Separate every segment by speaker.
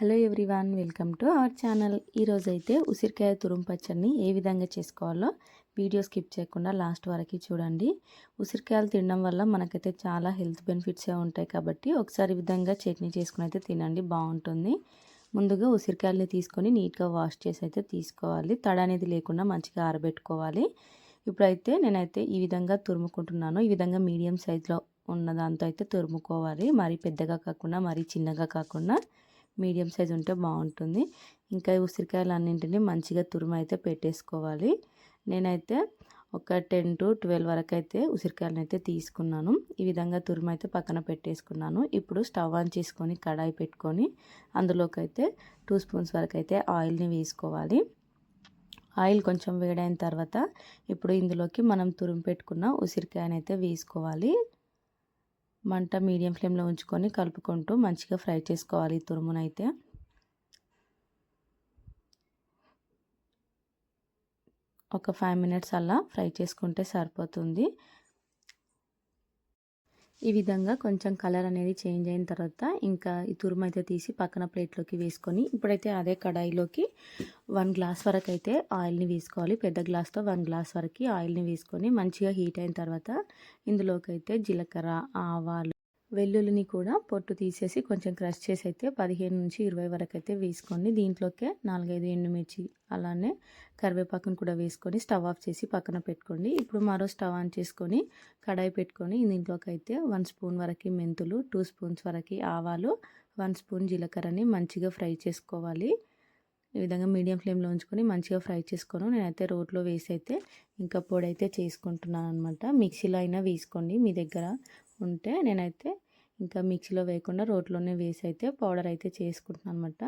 Speaker 1: Hello everyone welcome to our channel. ఈరోజైతే ఉసిరికాయ తురుము పచ్చడిని ఏ విధంగా చేసుకోవాలో వీడియో స్కిప్ చేయకుండా లాస్ట్ వరకు చూడండి. ఉసిరికాయలు తినడం వల్ల మనకైతే చాలా హెల్త్ బెనిఫిట్స్ ఉంటాయి కాబట్టి ఒకసారి విధంగా చట్నీ చేసుకుని అయితే తినండి బాగుంటుంది. ముందుగా ఉసిరికాయలని తీసుకొని నీట్గా వాష్ చేసి అయితే తీసుకోవాలి. తడ అనేది లేకుండా మంచిగా ఆరబెట్టుకోవాలి. ఇప్పుడైతే నేనైతే ఈ విధంగా తురుముకుంటున్నాను. ఈ విధంగా మీడియం సైజులో ఉన్న దాంతో అయితే తురుముకోవాలి. మరీ పెద్దగా కాకుండా మరీ చిన్నగా కాకుండా. మీడియం సైజ్ ఉంటే బాగుంటుంది. ఇంకా ఉసిరికాయలు అన్నింటినీ మంచిగా తురుము అయితే పెట్టేసుకోవాలి. నేనైతే ఒక టెన్ టు ట్వెల్వ్ వరకు అయితే ఉసిరికాయలను అయితే తీసుకున్నాను. ఈ విధంగా తురుము అయితే పక్కన పెట్టేసుకున్నాను. ఇప్పుడు స్టవ్ ఆన్ చేసుకొని కడాయి పెట్టుకొని అందులోకి అయితే టూ స్పూన్స్ వరకు అయితే ఆయిల్ని వేసుకోవాలి. ఆయిల్ కొంచెం వేడైన తర్వాత ఇప్పుడు ఇందులోకి మనం తురుము పెట్టుకున్న ఉసిరికాయనైతే వేసుకోవాలి. మంట మీడియం ఫ్లేమ్లో ఉంచుకొని కలుపుకుంటూ మంచిగా ఫ్రై చేసుకోవాలి తురుమునైతే. ఒక ఫైవ్ మినిట్స్ అలా ఫ్రై చేసుకుంటే సరిపోతుంది. ఈ విధంగా కొంచెం కలర్ అనేది చేంజ్ అయిన తర్వాత ఇంకా ఈ తురుము అయితే తీసి పక్కన ప్లేట్లోకి వేసుకొని ఇప్పుడైతే అదే కడాయిలోకి వన్ గ్లాస్ వరకు అయితే ఆయిల్ని వేసుకోవాలి. పెద్ద గ్లాస్తో వన్ గ్లాస్ వరకు ఆయిల్ని వేసుకొని మంచిగా హీట్ అయిన తర్వాత ఇందులోకి అయితే జీలకర్ర ఆవాలు వెల్లుల్లిని కూడా పొట్టు తీసేసి కొంచెం క్రష్ చేసి అయితే పదిహేను నుంచి ఇరవై వరకు అయితే వేసుకోండి దీంట్లోకే నాలుగైదు ఎండుమిర్చి అలానే కరివేపాకును కూడా వేసుకొని స్టవ్ ఆఫ్ చేసి పక్కన పెట్టుకోండి. ఇప్పుడు మరో స్టవ్ ఆన్ చేసుకొని కడాయి పెట్టుకొని దీంట్లోకి అయితే వన్ స్పూన్ వరకు మెంతులు టూ స్పూన్స్ వరకు ఆవాలు వన్ స్పూన్ జీలకర్రని మంచిగా ఫ్రై చేసుకోవాలి. ఈ విధంగా మీడియం ఫ్లేమ్లో ఉంచుకొని మంచిగా ఫ్రై చేసుకోను నేనైతే రోట్లో వేసి అయితే ఇంకా పొడి అయితే చేసుకుంటున్నాను అనమాట మిక్సీలో అయినా వేసుకోండి మీ దగ్గర ఉంటే. నేనైతే ఇంకా మిక్సీలో వేయకుండా రోట్లోనే వేసి అయితే పౌడర్ అయితే చేసుకుంటున్నాను అనమాట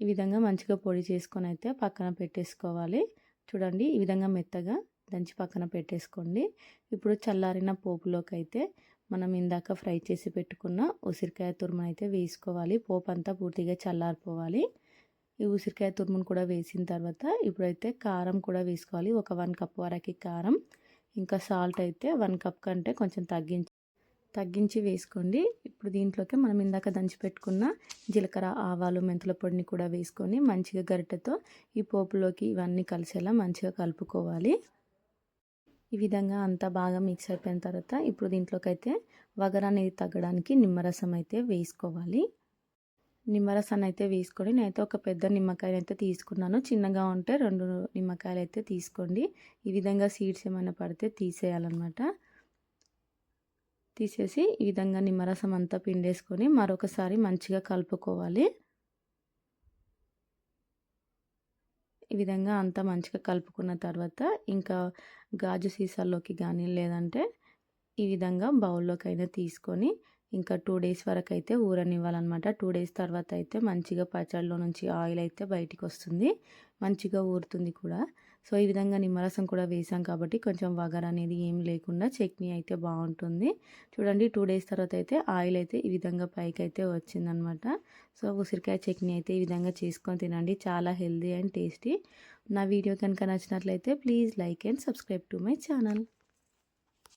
Speaker 1: ఈ విధంగా మంచిగా పొడి చేసుకొని అయితే పక్కన పెట్టేసుకోవాలి. చూడండి ఈ విధంగా మెత్తగా దంచి పక్కన పెట్టేసుకోండి. ఇప్పుడు చల్లారిన పోపులోకి అయితే మనం ఇందాక ఫ్రై చేసి పెట్టుకున్న ఉసిరికాయ తురుము అయితే వేసుకోవాలి. పోపు అంతా పూర్తిగా చల్లారిపోవాలి. ఈ ఉసిరికాయ తురుమును కూడా వేసిన తర్వాత ఇప్పుడైతే కారం కూడా వేసుకోవాలి. ఒక వన్ కప్ వరకు కారం ఇంకా సాల్ట్ అయితే వన్ కప్ కంటే కొంచెం తగ్గించి తగ్గించి వేసుకోండి. ఇప్పుడు దీంట్లోకి మనం ఇందాక దంచి పెట్టుకున్న జీలకర్ర ఆవాలు మెంతుల పొడిని కూడా వేసుకొని మంచిగా గరిటెతో ఈ పోపులోకి ఇవన్నీ కలిసేలా మంచిగా కలుపుకోవాలి. ఈ విధంగా అంతా బాగా మిక్స్ అయిపోయిన తర్వాత ఇప్పుడు దీంట్లోకి అయితే వగర అనేది తగ్గడానికి నిమ్మరసం అయితే వేసుకోవాలి. నిమ్మరసాన్ని అయితే వేసుకొని నేనైతే ఒక పెద్ద నిమ్మకాయలు అయితే తీసుకున్నాను. చిన్నగా ఉంటే రెండు నిమ్మకాయలు అయితే తీసుకోండి. ఈ విధంగా సీడ్స్ ఏమైనా పడితే తీసేయాలన్నమాట. తీసేసి ఈ విధంగా నిమ్మరసం అంతా పిండేసుకొని మరొకసారి మంచిగా కలుపుకోవాలి. ఈ విధంగా అంతా మంచిగా కలుపుకున్న తర్వాత ఇంకా గాజు సీసాల్లోకి కానీ లేదంటే ఈ విధంగా బౌల్లోకి అయినా తీసుకొని ఇంకా టూ డేస్ వరకు అయితే ఊరనివ్వాలన్నమాట. టూ డేస్ తర్వాత అయితే మంచిగా పచ్చడిలో నుంచి ఆయిల్ అయితే బయటికి వస్తుంది. మంచిగా ఊరుతుంది కూడా. సో ఈ విధంగా నిమ్మరసం కూడా వేసాం కాబట్టి కొంచెం వగర్ అనేది ఏం లేకుండా చట్నీ అయితే బాగుంటుంది. చూడండి టూ డేస్ తర్వాత అయితే ఆయిల్ అయితే ఈ విధంగా పైకి అయితే వచ్చిందనమాట సో ఉసిరికాయ చట్నీ అయితే ఈ విధంగా చేసుకొని తినండి. చాలా హెల్దీ అండ్ టేస్టీ. నా వీడియో కనుక నచ్చినట్లయితే please like and subscribe to my channel.